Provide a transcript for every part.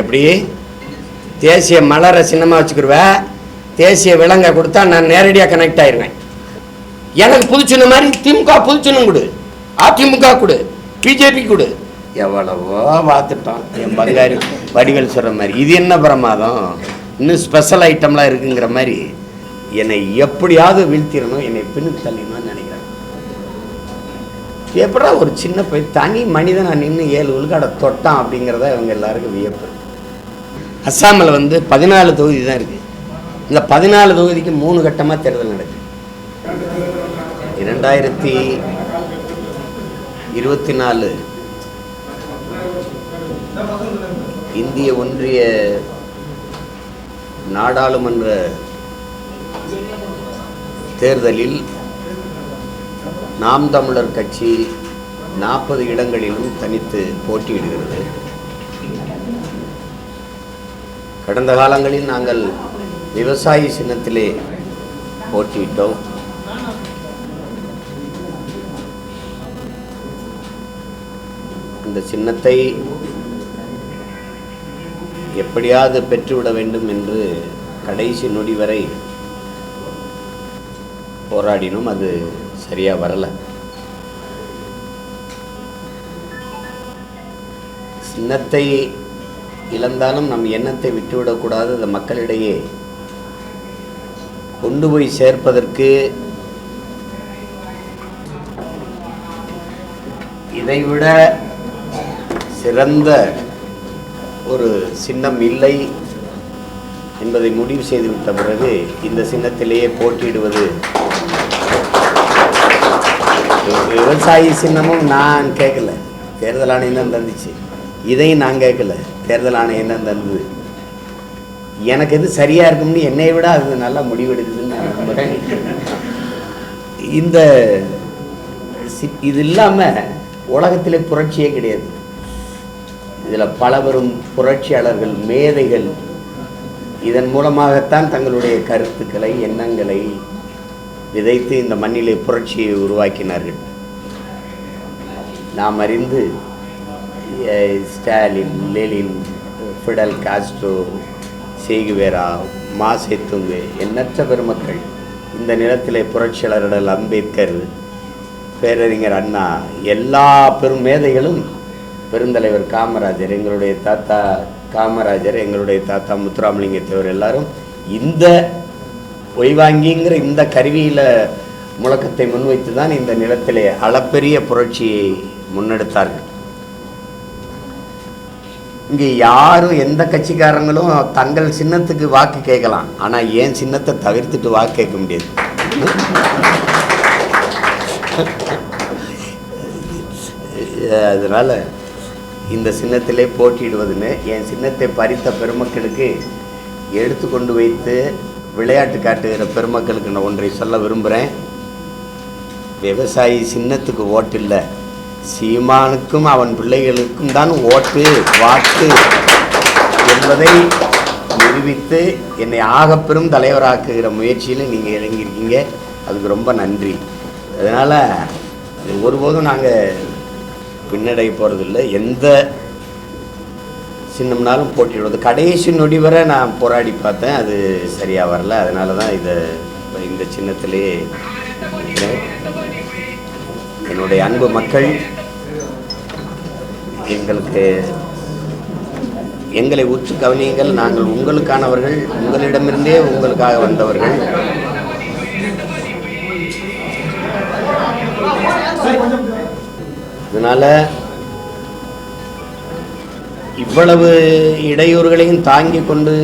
எப்படி? தேசிய மலரை சின்னமாக வச்சுக்கிடுவேன் தேசிய விலங்கை கொடுத்தா நான் நேரடியாக கனெக்ட் ஆயிடுவேன் எனக்கு புது மாதிரி திமுக புது கொடு. அதிமுக கொடு. பிஜேபி கொடு. எவ்வளவோ பார்த்துட்டோம் என் பங்காரி வடிவேல் சொல்கிற மாதிரி. இது என்ன பிரமாதம்? இன்னும் ஸ்பெஷல் ஐட்டம்லாம் இருக்குங்கிற மாதிரி. என்னை எப்படியாவது வீழ்த்திடணும். என்னை பின்னுக்கு தள்ளிடணும்னு நினைக்கிறேன். எப்படா ஒரு சின்ன பையன் தனி மனிதனா நின்று ஏழு உள்காட தொட்டான் அப்படிங்கிறத இவங்க எல்லாருக்கும் வியப்பு. அஸ்ஸாமில் வந்து பதினாலு தொகுதி தான் இருக்குது இந்த பதினாலு தொகுதிக்கு மூணு கட்டமாக தேர்தல் நடக்குது இரண்டாயிரத்தி இருபத்தி நாலு இந்திய ஒன்றிய நாடாளுமன்ற தேர்தலில் நாம் தமிழர் கட்சி நாற்பது இடங்களிலும் தனித்து போட்டியிடுகிறது. கடந்த காலங்களில் நாங்கள் விவசாயி சின்னத்திலே போட்டியிட்டோம். அந்த சின்னத்தை எப்படியாவது பெற்றுவிட வேண்டும் என்று கடைசி நொடி வரை போராடினோம். அது சரியாக வரலை. சின்னத்தை இழந்தாலும் நம் எண்ணத்தை விட்டுவிடக்கூடாது. அந்த மக்களிடையே கொண்டு போய் சேர்ப்பதற்கு இதைவிட சிறந்த ஒரு சின்னம் இல்லை என்பதை முடிவு செய்துவிட்ட பிறகு இந்த சின்னத்திலேயே போட்டியிடுவது விவசாயி சின்னமும் நான் கேட்கல. தேர்தல் ஆணையம் தான் தந்துச்சு. இதையும் நான் கேட்கல. தேர்தல் ஆணையம் தான் தந்தது? எனக்கு எது சரியா இருக்கும்னு என்னை விட அது நல்லா முடிவெடுக்குதுன்னு நான் நம்புறேன். இந்த இது இல்லாமல் உலகத்திலே புரட்சியே கிடையாது. இதில் பலவரும் புரட்சியாளர்கள் மேதைகள் இதன் மூலமாகத்தான் தங்களுடைய கருத்துக்களை எண்ணங்களை விதைத்து இந்த மண்ணிலே புரட்சியை உருவாக்கினார்கள். நாம் அறிந்து Stalin Lenin Fidel Castro Che Guevara Mao Tse Tung எண்ணற்ற பெருமக்கள். இந்த நிலத்திலே புரட்சியாளர்கள் அம்பேத்கர் பேரறிஞர் அண்ணா எல்லா பெரும் மேதைகளும் பெருந்தலைவர் காமராஜர் எங்களுடைய தாத்தா காமராஜர் எங்களுடைய தாத்தா முத்துராமலிங்க தேவர் எல்லாரும் இந்த ஒய்வாங்கிங்கிற இந்த கருவியில் முழக்கத்தை முன்வைத்து தான் இந்த நிலத்திலே அளப்பெரிய புரட்சியை முன்னெடுத்தார்கள். இங்கே யாரும் எந்த கட்சிக்காரங்களும் தங்கள் சின்னத்துக்கு வாக்கு கேட்கலாம். ஆனால் ஏன் சின்னத்தை தவிர்த்துட்டு வாக்கு கேட்க முடியாது? அதனால் இந்த சின்னத்திலே போட்டியிடுவதுன்னு என் சின்னத்தை பறித்த பெருமக்களுக்கு எடுத்து கொண்டு வைத்து விளையாட்டு காட்டுகிற பெருமக்களுக்கு நான் ஒன்றை சொல்ல விரும்புகிறேன் விவசாயி சின்னத்துக்கு ஓட்டு இல்லை. சீமானுக்கும் அவன் பிள்ளைகளுக்கும் தான் ஓட்டு வாக்கு என்பதை நிரூபித்து என்னை ஆகப்பெரும் தலைவராக்குகிற முயற்சியில் நீங்கள் இறங்கியிருக்கீங்க. அதுக்கு ரொம்ப நன்றி. அதனால் ஒருபோதும் நாங்கள் பின்னடை போகிறதில்லை எந்த சின்னம்னாலும் போட்டிடுவது கடைசி நொடி வரை நான் போராடி பார்த்தேன். அது சரியாக வரல. அதனால தான் இதை இந்த சின்னத்திலே என்னுடைய அன்பு மக்கள் எங்களுக்கு எங்களை உற்று கவனியுங்கள். நாங்கள் உங்களுக்கானவர்கள் உங்களிடமிருந்தே உங்களுக்காக வந்தவர்கள். அதனால் இவ்வளவு இடையூறுகளையும் தாங்கி கொண்டு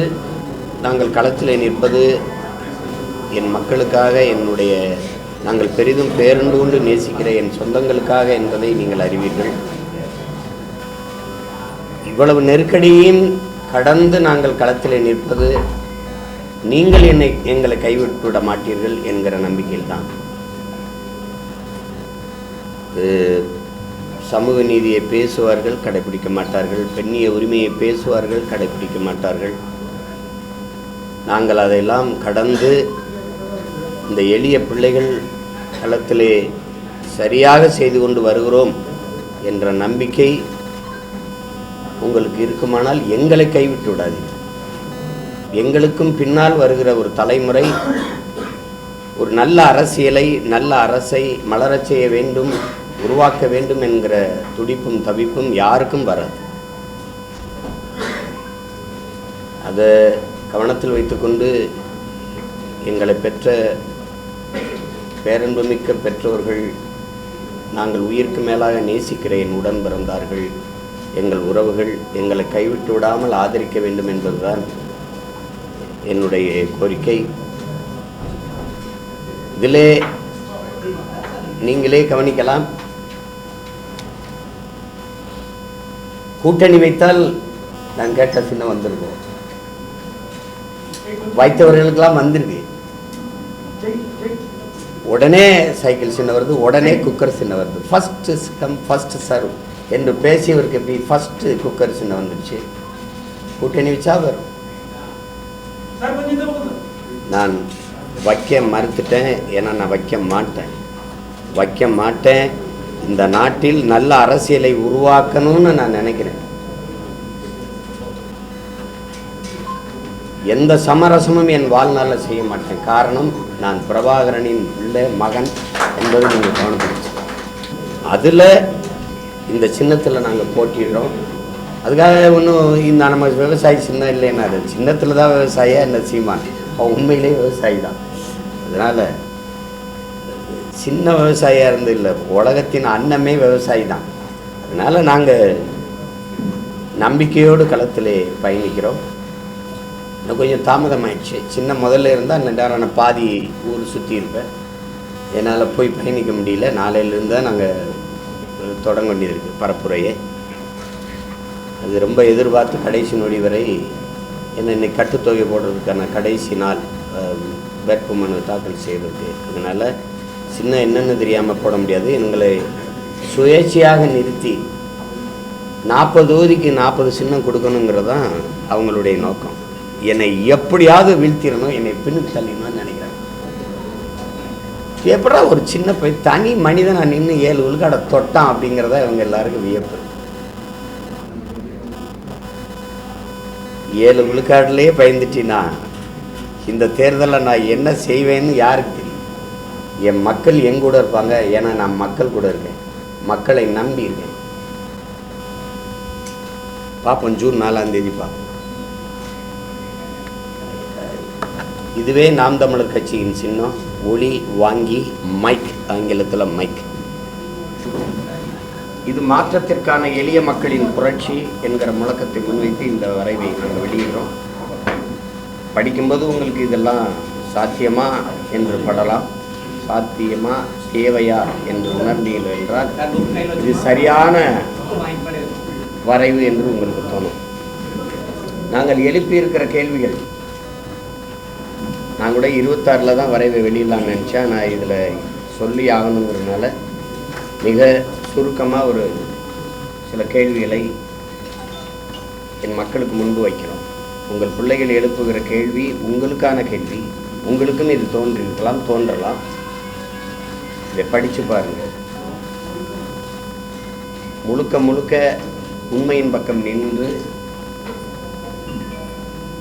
நாங்கள் களத்தில் நிற்பது என் மக்களுக்காக என்னுடைய நாங்கள் பெரிதும் பேருந்து கொண்டு நேசிக்கிற என் சொந்தங்களுக்காக என்பதை நீங்கள் அறிவீர்கள். இவ்வளவு நெருக்கடியையும் கடந்து நாங்கள் களத்தில் நிற்பது நீங்கள் என்னை எங்களை கைவிட்டு விட மாட்டீர்கள் என்கிற நம்பிக்கையில் தான் சமூக நீதியை பேசுவார்கள் கடைபிடிக்க மாட்டார்கள். பெண்ணிய உரிமையை பேசுவார்கள் கடைபிடிக்க மாட்டார்கள். நாங்கள் அதையெல்லாம் கடந்து இந்த எளிய பிள்ளைகள் களத்திலே சரியாக செய்து கொண்டு வருகிறோம் என்ற நம்பிக்கை உங்களுக்கு இருக்குமானால் எங்களை கைவிட்டு விடாது எங்களுக்கும் பின்னால் வருகிற ஒரு தலைமுறை ஒரு நல்ல அரசியலை நல்ல அரசை மலரச் செய்ய வேண்டும் உருவாக்க வேண்டும் என்கிற துடிப்பும் தவிப்பும் யாருக்கும் வராது. அதை கவனத்தில் வைத்துக்கொண்டு எங்களை பெற்ற பேரன்புமிக்க பெற்றோர்கள் நாங்கள் உயிருக்கு மேலாக நேசிக்கிறேன் உடன் பிறந்தார்கள். எங்கள் உறவுகள் எங்களை கைவிட்டு விடாமல் ஆதரிக்க வேண்டும் என்பதுதான் என்னுடைய கோரிக்கை. இதிலே நீங்களே கவனிக்கலாம். கூட்டணி வைத்தால் நான் கேட்ட சின்னம் வந்திருக்கோம் வைத்தவர்களுக்கெல்லாம் வந்திருக்கு உடனே சைக்கிள் சின்ன வருது உடனே குக்கர் சின்ன வருது. ஃபஸ்ட்டு கம் ஃபஸ்ட்டு சர்வ் என்று பேசியவருக்கு எப்படி ஃபஸ்ட்டு குக்கர் சின்ன வந்துடுச்சு? கூட்டணி வச்சா வரும். நான் வைக்க மறுத்துட்டேன் ஏன்னா நான் வைக்க மாட்டேன். வைக்க மாட்டேன். இந்த நாட்டில் நல்ல அரசியலை உருவாக்கணும்னு நான் நினைக்கிறேன். எந்த சமரசமும் என் வாழ்நாளில் செய்ய மாட்டேன். காரணம் நான் பிரபாகரனின் பிள்ளை மகன் என்பது நீங்கள் கவனிச்சிருச்சு அதில் இந்த சின்னத்தில் நாங்கள் போட்டிடுறோம் அதுக்காக ஒன்றும் இந்த நம்ம விவசாயி சின்னம் இல்லைன்னா அது சின்னத்தில் தான் விவசாயியா என்ன சீமான் அவன் உண்மையிலே விவசாயி தான். அதனால் சின்ன விவசாயியாக இருந்து இல்லை உலகத்தின் அன்னமே விவசாயி தான். அதனால் நாங்கள் நம்பிக்கையோடு களத்திலே பயணிக்கிறோம். இன்னும் கொஞ்சம் தாமதமாயிடுச்சு. சின்ன முதல்ல இருந்தால் இந்த நேரம் நான் பாதி ஊர் சுற்றி இருப்பேன். என்னால் போய் பயணிக்க முடியல. நாளையிலேருந்து தான் நாங்கள் தொடங்க வேண்டியது இருக்குது பரப்புரையே. அது ரொம்ப எதிர்பார்த்து கடைசி நொடி வரை என்ன இன்னைக்கு கட்டுத்தொகை போடுறதுக்கான கடைசி நாள் அஹ், வேட்புமனு தாக்கல் செய்யறதுக்கு அதனால் சின்ன என்னென்னு தெரியாமல் போட முடியாது. எங்களை சுயேட்சையாக நிறுத்தி நாற்பது தொகுதிக்கு நாற்பது சின்னம் கொடுக்கணுங்கிறது தான் அவங்களுடைய நோக்கம். என்னை எப்படியாவது வீழ்த்திடணும் என்னை பின்னுக்கு தள்ளிடணும்னு நினைக்கிறாங்க எப்படா ஒரு சின்ன பை தனி மனிதனை நின்று ஏழு விழுக்காடை தொட்டான் அப்படிங்கிறத இவங்க எல்லாருக்கும் வியப்பு. ஏழு விழுக்காடுலேயே பயந்துட்டினா இந்த தேர்தலில் நான் என்ன செய்வேன்னு யாருக்கு தெரியும்? என் மக்கள் என் கூட இருப்பாங்க ஏன்னா நான் மக்கள் கூட இருக்கேன். மக்களை நம்பி இருக்கேன். பார்ப்போம் ஜூன் நாலாம் தேதி பார்ப்போம். இதுவே நாம் தமிழர் கட்சியின் சின்னம். ஒளி வாங்கி மைக் ஆங்கிலத்தில் மைக் இது மாற்றத்திற்கான எளிய மக்களின் புரட்சி என்கிற முழக்கத்தை முன்வைத்து இந்த வரைவை நாங்கள் வெளியிடுறோம். படிக்கும்போது உங்களுக்கு இதெல்லாம் சாத்தியமா என்று படலாம். சாத்தியமா தேவையா என்று உணர்ந்தீர்கள் என்றால் இது சரியான வரைவு என்று உங்களுக்கு தோணும். நாங்கள் எழுப்பியிருக்கிற கேள்விகள் நான் கூட இருபத்தாறில் தான் வரைவை வெளியிடலாம்னு நினச்சேன். நான் இதில் சொல்லி ஆகணுங்கிறதுனால மிக சுருக்கமாக ஒரு சில கேள்விகளை என் மக்களுக்கு முன்பு வைக்கிறோம். உங்கள் பிள்ளைகள் எழுப்புகிற கேள்வி உங்களுக்கான கேள்வி. உங்களுக்கும் இது தோன்றிருக்கலாம் தோன்றலாம். இதை படித்து பாருங்கள் முழுக்க முழுக்க உண்மையின் பக்கம் நின்று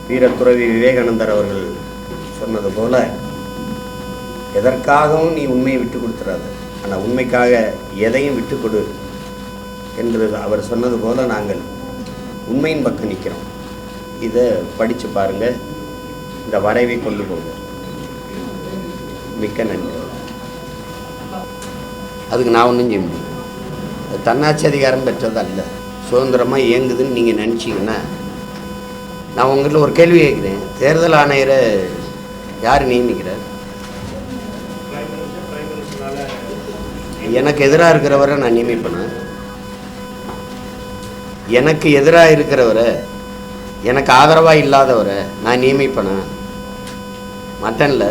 வீரத்துறவி விவேகானந்தர் அவர்கள் சொன்னது போல எதற்காகவும் நீ உண்மையை விட்டு கொடுத்துறாத. ஆனால் உண்மைக்காக எதையும் விட்டு கொடு என்று அவர் சொன்னது போல நாங்கள் உண்மையின் பக்கம் நிற்கிறோம். இதை படித்து பாருங்கள் இந்த வரைவை கொண்டு போங்க. மிக்க நன்றி. அதுக்கு நான் ஒன்றும் செய்ய முடியும் தன்னாட்சி அதிகாரம் பெற்றது அல்ல. சுதந்திரமாக இயங்குதுன்னு நீங்கள் நினச்சிங்கன்னா நான் உங்கள்கிட்ட ஒரு கேள்வி கேட்குறேன். தேர்தல் ஆணையரை யார் நியமிக்கிறார் எனக்கு எதிராக இருக்கிறவரை நான் நியமிப்பேனா? எனக்கு எதிராக இருக்கிறவரை எனக்கு ஆதரவாக இல்லாதவரை நான் நியமிப்பேனா? மட்டனில்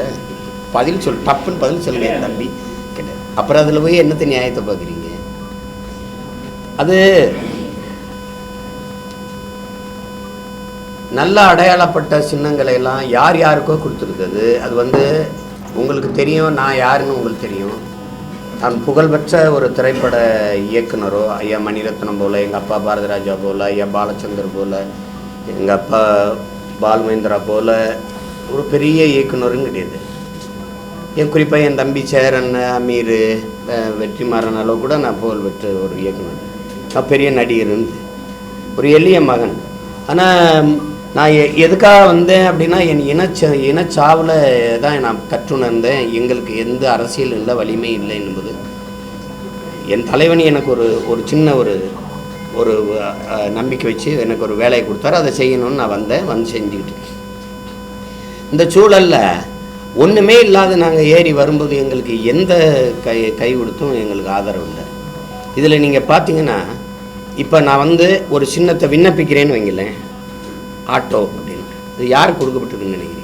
பதில் சொல் டப்புன்னு பதில் சொல்லுங்க தம்பி. கிட்ட அப்புறம் அதில் போய் என்னத்தை நியாயத்தை பார்க்குறீங்க? அது நல்ல அடையாளப்பட்ட சின்னங்களை எல்லாம் யார் யாருக்கோ கொடுத்துருந்தது. அது வந்து உங்களுக்கு தெரியும் நான் யாருன்னு உங்களுக்கு தெரியும். நான் புகழ்பெற்ற ஒரு திரைப்பட இயக்குனரோ ஐயா மணிரத்னம் போல் எங்கள் அப்பா பாரதிராஜா போல் ஐயா பாலச்சந்தர் போல் எங்கள் அப்பா பால் மகேந்திரா போல் ஒரு பெரிய இயக்குனரும் கிடையாது. என் குறிப்பாக என் தம்பி சேரன் அமீர் வெற்றிமாறன் அளவு கூட நான் புகழ்பெற்ற ஒரு இயக்குனர். நான் பெரிய நடிகர் இருந்து. ஒரு எளிய மகன். ஆனால் நான் எ- எதுக்காக வந்தேன் அப்படின்னா என் இனச்ச இனச்சாவில் தான் நான் கற்றுணர்ந்தேன். எங்களுக்கு எந்த அரசியல் இல்லை வலிமை இல்லை என்பது. என் தலைவன் எனக்கு ஒரு ஒரு சின்ன ஒரு ஒரு நம்பிக்கை வச்சு எனக்கு ஒரு வேலையை கொடுத்தாரு. அதை செய்யணும்னு நான் வந்தேன். வந்து செஞ்சுக்கிட்டு இந்த சூழலில் ஒன்றுமே இல்லாத நாங்கள் ஏறி வரும்போது எங்களுக்கு எந்த கை கை கொடுத்தும் எங்களுக்கு ஆதரவு இல்லை. இதில் நீங்கள் பார்த்தீங்கன்னா இப்போ நான் வந்து ஒரு சின்னத்தை விண்ணப்பிக்கிறேன்னு வைங்களேன். ஆட்டோ அப்படின்னு இது யாருக்கு கொடுக்கப்பட்டிருக்குன்னு நினைக்கிறீங்க?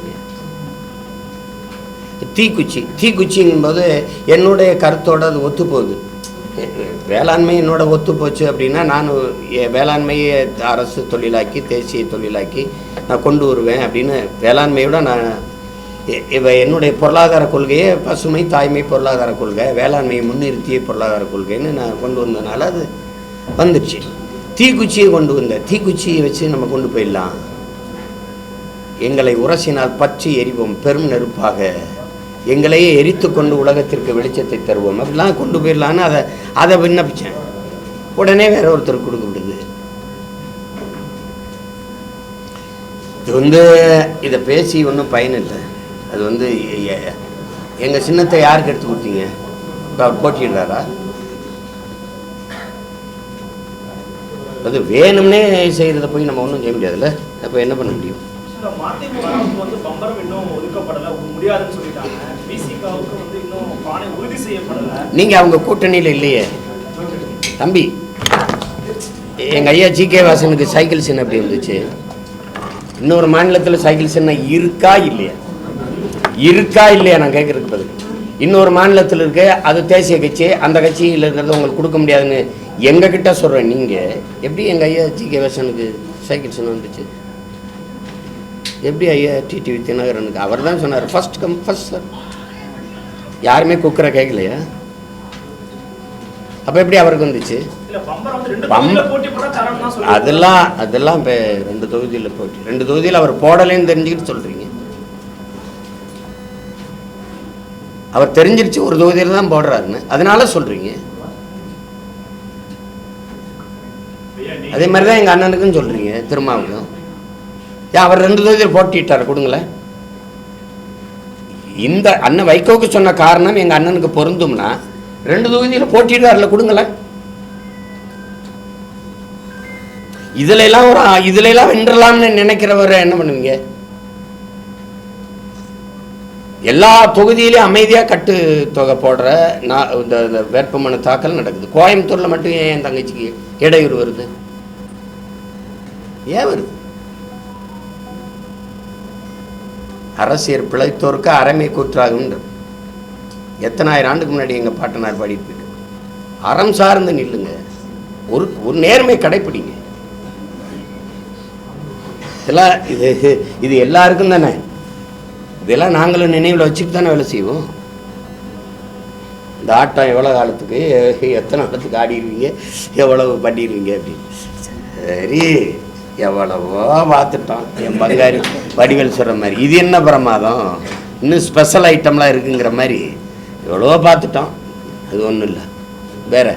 தீக்குச்சி தீக்குச்சிங்கும்போது என்னுடைய கருத்தோடு அது ஒத்து போகுது. வேளாண்மை என்னோட ஒத்து போச்சு அப்படின்னா நான் வேளாண்மையை அரசு தொழிலாக்கி தேசிய தொழிலாக்கி நான் கொண்டு வருவேன் அப்படின்னு வேளாண்மையோட நான் இவ என்னுடைய பொருளாதார கொள்கையே பசுமை தாய்மை பொருளாதார கொள்கை வேளாண்மையை முன்னிறுத்திய பொருளாதார கொள்கைன்னு நான் கொண்டு வந்ததுனால அது வந்துடுச்சு தீக்குச்சியை கொண்டு வந்தேன் தீக்குச்சியை வச்சு நம்ம கொண்டு போயிடலாம். எங்களை உரசினால் பற்றி எரிவோம் பெரும் நெருப்பாக. எங்களையே எரித்து கொண்டு உலகத்திற்கு வெளிச்சத்தை தருவோம். அப்படிலாம் கொண்டு போயிடலான்னு அதை அதை விண்ணப்பித்தேன் உடனே வேற ஒருத்தர் விடுது. இது வந்து இதை பேசி ஒன்றும் பயனில்லை அது வந்து எங்கள் சின்னத்தை யாருக்கு எடுத்து கொடுத்தீங்க? இப்போ அவர் போட்டிடுறாரா அது வேணும்னே செய்கிறத போய் நம்ம ஒன்றும் செய்ய முடியாதுல்ல? அப்போ என்ன பண்ண முடியும்? மதிமுகவுக்கு வந்து பம்பரம் இன்னும் ஒதுக்கப்படலை முடியாதுன்னு சொல்லிட்டாங்க. பிசிகாவுக்கு வந்து இன்னும் பானை உறுதி செய்யப்படலை. நீங்கள் அவங்க கூட்டணியில் இல்லையே. தம்பி எங்கள் ஐயா ஜி கே வாசனுக்கு சைக்கிள் சின்ன அப்படி இருந்துச்சு? இன்னொரு மாநிலத்தில் சைக்கிள் சின்ன இருக்கா இல்லையா? இருக்கா இல்லையா நான் கேட்கறதுக்கு பதில். இன்னொரு மாநிலத்தில் இருக்க அது தேசிய கட்சி அந்த கட்சியில் இருக்கிறது உங்களுக்கு கொடுக்க முடியாதுன்னு எங்ககிட்ட சொல்கிறேன் நீங்கள் எப்படி எங்கள் ஐயா ஜி கே வாசனுக்கு சைக்கிள் சின்ன வந்துச்சு? எப்படி ஐயா டிடிவி தினகரனுக்கு அவர் தான் சொன்னார் ஃபர்ஸ்ட் கம் ஃபர்ஸ்ட் சார் யாருமே குக்கரை கேட்கலையா அப்போ எப்படி அவருக்கு வந்துச்சு? அதெல்லாம் அதெல்லாம் இப்போ ரெண்டு தொகுதியில் போட்டி ரெண்டு தொகுதியில் அவர் போடலைன்னு தெரிஞ்சுக்கிட்டு சொல்கிறீங்க அவர் தெரிஞ்சிருச்சு ஒரு தொகுதியில் தான் போடுறாருன்னு. அதனால சொல்கிறீங்க அதே மாதிரி தான் எங்கள் அண்ணனுக்கும் சொல்கிறீங்க திருமாவுக்கும். அவர் ரெண்டு தொகுதியில் போட்டிட்டார் கொடுங்களேன். இந்த அண்ணன் வைகோக்கு சொன்ன காரணம் எங்கள் அண்ணனுக்கு பொருந்தும்னா ரெண்டு தொகுதியில் போட்டிடுறாருல கொடுங்களேன். இதுல எல்லாம் ஒரு இதுல எல்லாம் வென்றலாம்னு நினைக்கிறவரை என்ன பண்ணுவீங்க? எல்லா தொகுதியிலையும் அமைதியாக கட்டு தொகை போடுற நான் இந்த வேட்புமனு தாக்கல் நடக்குது. கோயம்புத்தூரில் மட்டும் ஏன் என் தங்கச்சிக்கு இடையூறு வருது? ஏன் வருது? அரசியல் பிழைத்தோருக்கு அறமை கூற்றாகுன்ற எத்தனாயிரம் ஆண்டுக்கு முன்னாடி எங்கள் பாட்டனார் பாடிட்டு போயிட்டு அறம் சார்ந்து நில்லுங்க. ஒரு ஒரு நேர்மை கடைப்பிடிங்க. இதெல்லாம் இது இது எல்லாருக்கும் தானே? இதெல்லாம் நாங்களும் நினைவில் வச்சுட்டு தானே வேலை செய்வோம். இந்த ஆட்டம் எவ்வளோ காலத்துக்கு எத்தனை காலத்துக்கு ஆடிடுவீங்க எவ்வளவு பண்ணிடுவீங்க அப்படின்னு. சரி. எவ்வளவோ பார்த்துட்டோம் என் பங்காரி வடிவேல் சொல்கிற மாதிரி. இது என்ன பிரமாதம்? இன்னும் ஸ்பெஷல் ஐட்டம்லாம் இருக்குங்கிற மாதிரி எவ்வளவோ பார்த்துட்டோம். அது ஒன்றும் இல்லை. வேற?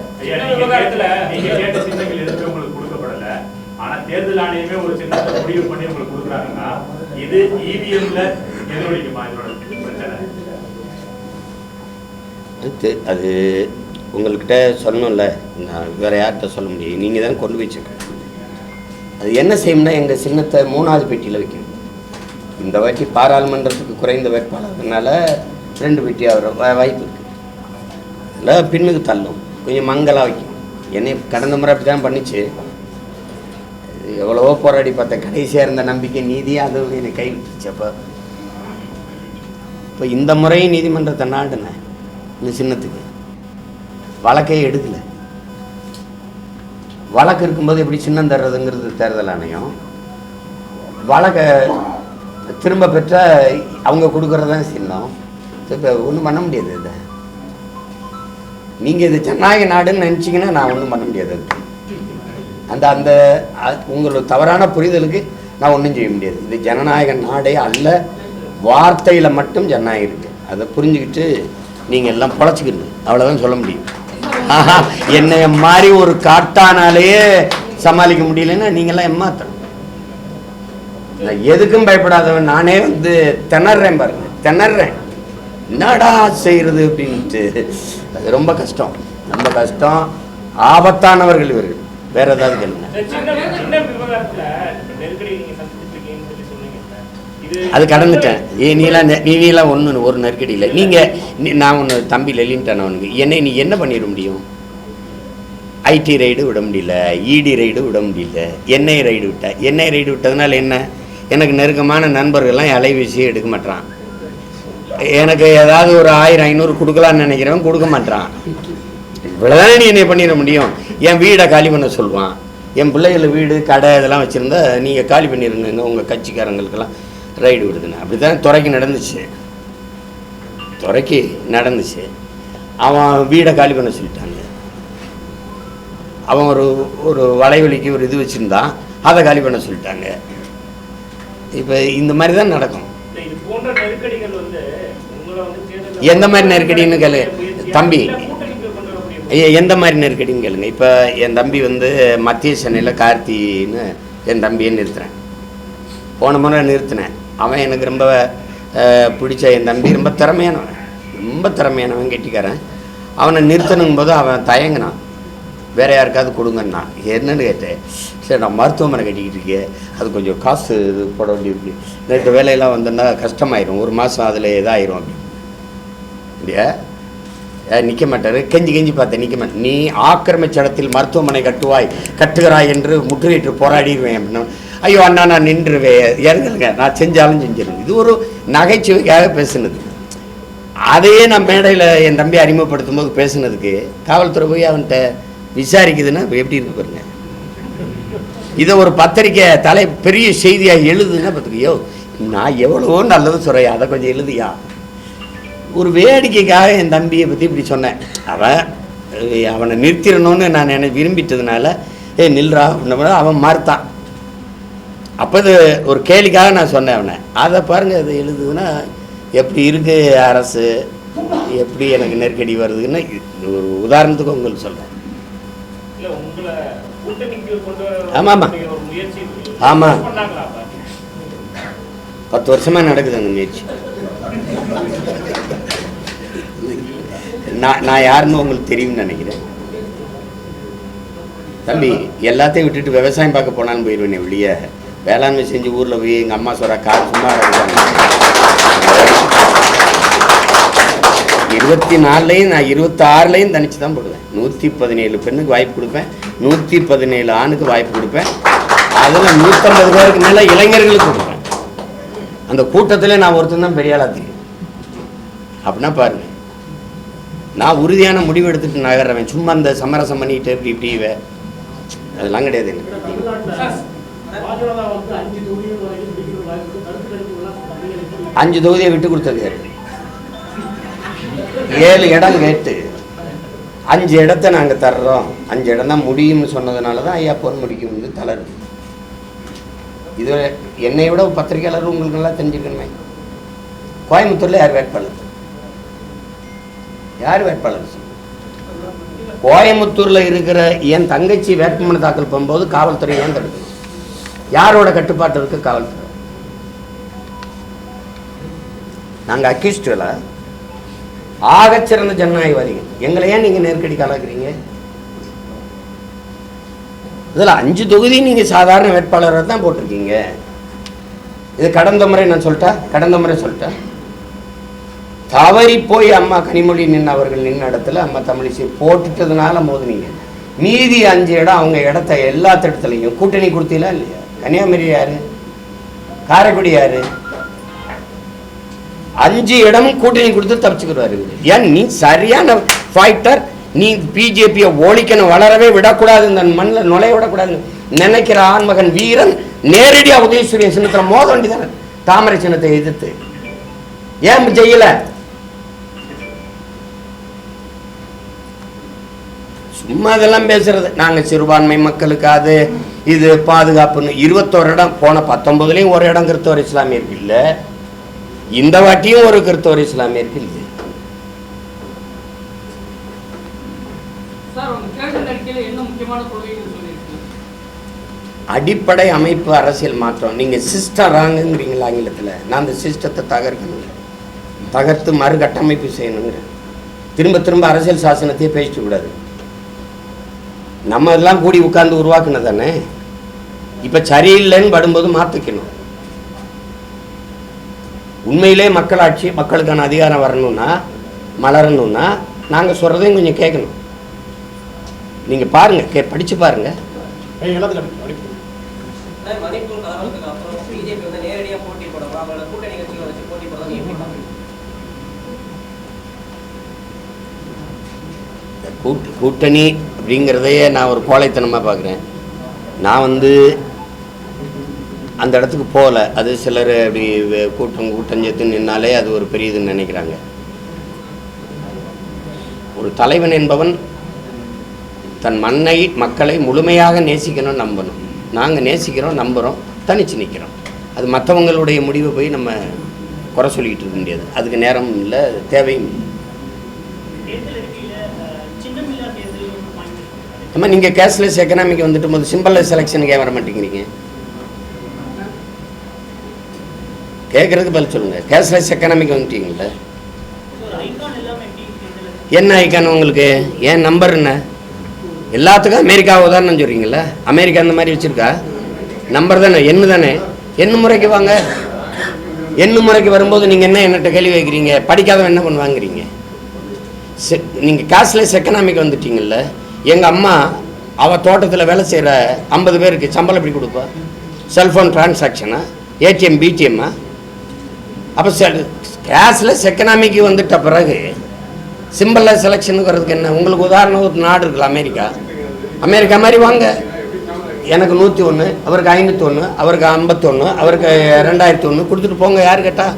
தேர்தல் ஆணையமே ஒரு சின்னத்தை முடிவு பண்ணி உங்களுக்கு கொடுக்குறாங்கன்னா, இது EVM ல எதிரொலிக்குமா இதோட பிரச்சனை? அது உங்கள்கிட்ட சொல்லணும்ல. நான் வேற யார்கிட்ட சொல்ல முடியும்? நீங்கள் தான் கொண்டு வச்சுருக்கேன் அது என்ன செய்யும்னா எங்கள் சின்னத்தை மூணாவது பெட்டியில் வைக்கணும். இந்த வாட்டி பாராளுமன்றத்துக்கு குறைந்த வேட்பாளர்னால ரெண்டு பெட்டி அவர் வாய்ப்பு இருக்குது அதில் பின்னுக்கு தள்ளும். கொஞ்சம் மங்கலாக வைக்கும் என்னை கடந்த முறை அப்படி தான் பண்ணிச்சு. எவ்வளவோ போராடி பார்த்தேன் கடைசியாக இருந்த நம்பிக்கை நீதி அது என்னை கைவிட்டுச்சு. அப்போ இப்போ இந்த முறையும் நீதிமன்றத்தை நாடினேன் இந்த சின்னத்துக்கு. வழக்கே எடுக்கலை. வழக்கு இருக்கும்போது எப்படி சின்னம் தர்றதுங்கிறது தேர்தல் ஆணையம். வழக்கை திரும்ப பெற்ற அவங்க கொடுக்குறது தான் சின்னம். இப்போ ஒன்றும் பண்ண முடியாது இதை. நீங்கள் இது ஜனநாயக நாடுன்னு நினச்சிங்கன்னா நான் ஒன்றும் பண்ண முடியாது அந்த அந்த உங்களோட தவறான புரிதலுக்கு நான் ஒன்றும் செய்ய முடியாது. இது ஜனநாயக நாடே அல்ல வார்த்தையில் மட்டும் ஜனநாயகம் இருக்குது அதை புரிஞ்சுக்கிட்டு நீங்கள் எல்லாம் பொழைச்சிக்கணும் அவ்வளோதான் சொல்ல முடியும். ஆஹா என்னைய மாதிரி ஒரு காட்டானாலேயே சமாளிக்க முடியலன்னா நீங்களாம் ஏமாத்தணும். எதுக்கும் பயப்படாதவன் நானே வந்து திணறேன் பாருங்க திணறேன். என்னடா செய்யறது அப்படின்ட்டு. அது ரொம்ப கஷ்டம் ரொம்ப கஷ்டம். ஆபத்தானவர்கள் இவர்கள். வேற ஏதாவது கேளுங்க. அது கடந்துட்டேன். ஏ நீலாம் நெ- நீ நீலாம் ஒன்று ஒரு நெருக்கடி இல்லை நீங்கள் நான் ஒன்று தம்பி லெலின்ட்டேன் அவனுக்கு என்னை நீ என்ன பண்ணிட முடியும்? ஐடி ரைடு விட முடியல இடி ரைடு விட முடியல என்ஐ ரைடு விட்டேன் என்ஐ ரைடு விட்டதுனால என்ன? எனக்கு நெருக்கமான நண்பர்கள்லாம் அலைவீசியே எடுக்க மாட்டான் எனக்கு ஏதாவது ஒரு ஆயிரம் ஐநூறு கொடுக்கலான்னு நினைக்கிறவன் கொடுக்க மாட்டான் இவ்வளோதானே நீ என்னை பண்ணிட முடியும்? என் வீடை காலி பண்ண சொல்லுவான். என் பிள்ளைகள் வீடு கடை இதெல்லாம் வச்சுருந்தா நீங்கள் காலி பண்ணிடுங்க உங்கள் கட்சிக்காரங்களுக்கெல்லாம். ரைடு விடுதுன்னு அப்படி தான் துறைக்கு நடந்துச்சு. துறைக்கு நடந்துச்சு. அவன் வீடை காலி பண்ண சொல்லிட்டாங்க. அவன் ஒரு ஒரு வலைவலிக்கு ஒரு இது வச்சுருந்தான். அதை காலி பண்ண சொல்லிட்டாங்க. இப்போ இந்த மாதிரி தான் நடக்கும் எந்த மாதிரி நெருக்கடின்னு கேளு. தம்பி. எந்த மாதிரி நெருக்கடின்னு கேளுங்க. இப்போ என் தம்பி வந்து மத்திய சென்னையில் கார்த்தின்னு என் தம்பியை நிறுத்துறேன். போன முறை நிறுத்தினேன். அவன் எனக்கு ரொம்ப பிடிச்ச என் தம்பி ரொம்ப திறமையானவன். ரொம்ப திறமையானவன் கெட்டிக்காரன். அவனை நிறுத்தணுங்கும் போது அவன் தயங்கினான். வேற யாருக்காவது கொடுங்கன்னா என்னன்னு கேட்டேன். சரி நான் மருத்துவமனை கட்டிக்கிட்டு இருக்கேன். அது கொஞ்சம் காசு இது போட வேண்டியிருக்கு. நேற்று வேலையெல்லாம் வந்தோன்னா கஷ்டமாயிரும். ஒரு மாதம் அதில் இதாயிரும் அப்படின்னு இல்லையா? நிற்க மாட்டார். கெஞ்சி கெஞ்சி பார்த்தேன் நிற்க மாட்டேன் நீ ஆக்கிரமிச்ச இடத்தில் மருத்துவமனை கட்டுவாய் கட்டுகிறாய் என்று முற்றுகையிட்டு போராடிடுவேன். அப்படின்னா ஐயோ அண்ணா நான் நின்றுவேன் இறங்குங்க நான் செஞ்சாலும் செஞ்சிருங்க இது ஒரு நகைச்சுவைக்காக பேசுனது. அதையே நான் மேடையில் என் தம்பி அறிமுகப்படுத்தும் போது பேசுனதுக்கு காவல்துறை போய் அவன்கிட்ட விசாரிக்குதுன்னா எப்படி இருக்கு பாருங்க. இதை ஒரு பத்திரிக்கை தலை பெரிய செய்தியாக எழுதுன்னா பார்த்துக்கையோ நான் எவ்வளவோ நல்லது சொல்கிறேன் அதை கொஞ்சம் எழுதியா. ஒரு வேடிக்கைக்காக என் தம்பியை பற்றி இப்படி சொன்னேன். அவன் அவனை நிறுத்திடணும்னு நான் நினை விரும்பிட்டதுனால ஏ நில்றா அப்படின்னா அவன் மறுத்தான். அப்போ இது ஒரு கேலிக்காக நான் சொன்னேன் அவனை அதை பாருங்கள் அது எழுதுதுன்னா எப்படி இருக்கு அரசு எப்படி எனக்கு நெருக்கடி வருதுன்னு ஒரு உதாரணத்துக்கு உங்களுக்கு சொல்கிறேன் இல்ல உங்களை கூட்டணிக்கு கொண்டு வர ஆமா, ஆமா. அப்படிங்கிற ஒரு முயற்சி ஆமா. பண்ணாங்களா அப்ப? பத்து வருஷமாக நடக்குது அந்த முயற்சி நான் நான் யாருன்னு உங்களுக்கு தெரியும்னு நினைக்கிறேன் தம்பி எல்லாத்தையும் விட்டுட்டு விவசாயம் பார்க்க போனாலும் போயிடுவேனே வெளியே வேளாண்மை செஞ்சு ஊரில் போய் எங்கள் அம்மா சொல்கிற கார் சும்மா இருபத்தி நாலுலையும் நான் இருபத்தாறுலையும் தனிச்சு தான் போடுவேன். நூற்றி பதினேழு பெண்ணுக்கு வாய்ப்பு கொடுப்பேன். நூற்றி பதினேழு ஆணுக்கு வாய்ப்பு கொடுப்பேன். அதில் நூற்றம்பது பேருக்கு மேலே இளைஞர்களுக்கு கொடுப்பேன். அந்த கூட்டத்தில் நான் ஒருத்தன் தான் பெரிய ஆளாக தெரியும். அப்படின்னா பாருங்க. நான் உறுதியான முடிவு எடுத்துகிட்டு நகர்றவன். சும்மா அந்த சமரசம் பண்ணிக்கிட்டு இப்படி இப்படி அதெல்லாம் கிடையாது எனக்கு. அஞ்சு தொகுதியை விட்டு கொடுத்தது யாரு? ஏழு இடம் கேட்டு. அஞ்சு இடத்த நாங்கள் தர்றோம். அஞ்சு இடம் தான் முடியும்னு சொன்னதுனால தான் ஐயா பொன் முடிக்கும் வந்து தளருது. இது என்னை விட ஒரு பத்திரிகையாளர் உங்களுக்கு நல்லா தெரிஞ்சுக்கணுமே கோயம்புத்தூர்ல யார் வேட்பாளர்? யார் வேட்பாளர்? கோயம்புத்தூரில் கோயம்புத்தூர்ல இருக்கிற என் தங்கச்சி வேட்புமனு தாக்கல் பண்ணும்போது காவல்துறை ஏன் தடுக்கணும் யாரோட கட்டுப்பாட்டு இருக்கு? காவல்துறை. நாங்கள் அக்யூஸ்டில் ஆகச்சிறந்த ஜனநாயகவாதிகள் எங்களை ஏன் நீங்கள் நெருக்கடி கலக்குறீங்க இதில் அஞ்சு தொகுதி நீங்கள் சாதாரண வேட்பாளராக தான் போட்டிருக்கீங்க. இது கடந்த முறை நான் சொல்லிட்டா? கடந்த முறை சொல்லிட்டேன் தவறி போய் அம்மா கனிமொழி நின்று அவர்கள் நின்ன இடத்துல அம்மா தமிழிசை போட்டுட்டதுனால மோதுனீங்க. மீதி அஞ்சு இடம் அவங்க இடத்த எல்லாத்த இடத்துலையும் கூட்டணி கொடுத்தீங்களா இல்லையா? கன்னியாகுமரி யாரு? காரைக்குடி யாரு? அஞ்சு இடமும் கூட்டணி கொடுத்து தப்பிச்சுக்கிறாரு ஏன் நீ சரியான ஃபைட்டர் நீ பிஜேபியை ஒழிக்கணும் வளரவே விடக்கூடாது இந்த மண்ணில் நுழைய விடக்கூடாது நினைக்கிற ஆண்மகன் வீரன் நேரடியா உதயசூரியன் சின்னத்தில் மோத வேண்டியதானே தாமரை சின்னத்தை எதிர்த்து. ஏன் செய்யல? சும்மா அதெல்லாம் பேசுறது. நாங்கள் சிறுபான்மை மக்களுக்கு அது இது பாதுகாப்புன்னு. இருபத்தோரு இடம் போன பத்தொன்பதுலேயும் ஒரு இடம் கிறிஸ்தவர் இஸ்லாமியருக்கு இல்லை. இந்த வாட்டியும் ஒரு கிறிஸ்தவர் இஸ்லாமியருக்கு இல்லை. அடிப்படை அமைப்பு அரசியல் மாற்றம். நீங்கள் சிஸ்டம் ராங்குங்கிறீங்களா ஆங்கிலத்தில்? நான் அந்த சிஸ்டத்தை தகர்க்கணுங்க. தகர்த்து மறுகட்டமைப்பு செய்யணுங்க. திரும்ப திரும்ப அரசியல் சாசனத்தையே பேசிட்டு கூடாது. நம்ம எல்லாம் கூடி உட்கார்ந்து உருவாக்குனது தானே? இப்போ சரியில்லைன்னு படும்போது மாற்றிக்கணும் உண்மையிலே மக்களாட்சி மக்களுக்கான அதிகாரம் வரணும்னா மலரணும்னா நாங்கள் சொல்கிறதையும் கொஞ்சம் கேட்கணும். நீங்கள் பாருங்கள் கே படித்து பாருங்கள் நீங்க கூட்டணி அப்படிங்கிறதையே நான் ஒரு கோழைத்தனமாக பார்க்குறேன். நான் வந்து அந்த இடத்துக்கு போகல. அது சிலர் அப்படி கூட்டம் கூட்டம் சேர்த்து நின்னாலே அது ஒரு பெரிய இதுன்னு நினைக்கிறாங்க. ஒரு தலைவன் என்பவன் தன் மண்ணை மக்களை முழுமையாக நேசிக்கணும் நம்பணும். நாங்கள் நேசிக்கிறோம் நம்புகிறோம் தனிச்சு நிற்கிறோம் அது மற்றவங்களுடைய முடிவை போய் நம்ம குறை சொல்லிக்கிட்டு இருக்க முடியாது. அதுக்கு நேரம் இல்லை தேவையும் இல்லை. நீங்கள் கேஷ்லெஸ் எக்கனாமிக் வந்துட்டு போது சிம்பிள் செலெக்ஷனுக்கு ஏன் வர மாட்டேங்கிறீங்க? கேட்குறதுக்கு பதில் சொல்லுங்கள் கேஷ்லெஸ் எக்கனாமிக் வந்துட்டீங்கள என்ன ஐக்கான் உங்களுக்கு? ஏன் நம்பர் என்ன? எல்லாத்துக்கும் அமெரிக்கா உதாரணம் சொல்கிறீங்களா அமெரிக்கா அந்த மாதிரி வச்சுருக்கா? நம்பர் தானே? எண்ணு தானே? எண்ணு முறைக்கு வாங்க. எண்ணு முறைக்கு வரும்போது நீங்கள் என்ன என்னட்ட கேள்வி வைக்கிறீங்க படிக்காதவன் என்ன பண்ணுவாங்கிறீங்க நீங்கள் கேஷ்லெஸ் எக்கனாமிக் வந்துட்டீங்கல்ல. எங்கள் அம்மா அவள் தோட்டத்தில் வேலை செய்கிற ஐம்பது பேருக்கு சம்பளம் எப்படி கொடுப்பா? செல்ஃபோன் டிரான்சாக்ஷனா ஏடிஎம் பிடிஎம்மா அப்போ கேஷ்லெஸ் எக்கனாமிக்கு வந்துட்ட பிறகு சிம்பிளாக செலெக்ஷனுக்கு வர்றதுக்கு என்ன? உங்களுக்கு உதாரணம் ஒரு நாடு இருக்குல்ல அமெரிக்கா. அமெரிக்கா மாதிரி வாங்க. எனக்கு நூற்றி ஒன்று அவருக்கு ஐநூற்றொன்று அவருக்கு ஐம்பத்தொன்று அவருக்கு ரெண்டாயிரத்தி ஒன்று கொடுத்துட்டு போங்க யார் கேட்டால்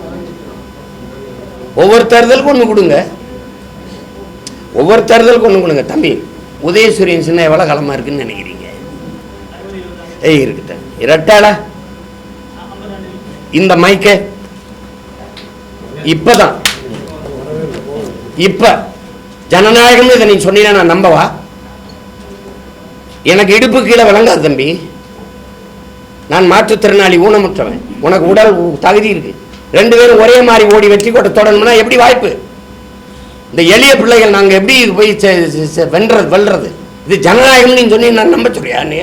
ஒவ்வொரு தேர்தலுக்கும் ஒன்று கொடுங்க. ஒவ்வொரு தேர்தலுக்கும் ஒன்று கொடுங்க தம்பி. உதயசூரியன் சின்ன எவ்வளோ காலமாக இருக்குன்னு நினைக்கிறீங்க. ஏய் இருக்குட்ட இரட்டாளா இந்த மைக்கை இப்பதான். இப்ப. ஜனநாயகம்னு இதை நீ சொன்னீங்கன்னா நான் நம்பவா? எனக்கு இடுப்பு கீழே விளங்காது தம்பி. நான் மாற்றுத்திறனாளி ஊனமுற்றவன். உனக்கு உடல் தகுதி இருக்கு. ரெண்டு பேரும் ஒரே மாதிரி ஓடி வெற்றி கோட்டை தொடணும்னா எப்படி வாய்ப்பு? இந்த எளிய பிள்ளைகள் நாங்கள் எப்படி போய் செ- வென்றது வெல்றது? இது ஜனநாயகம்னு நீ சொன்னீங்கன்னா நான் நம்ப சொல்றியா நீ?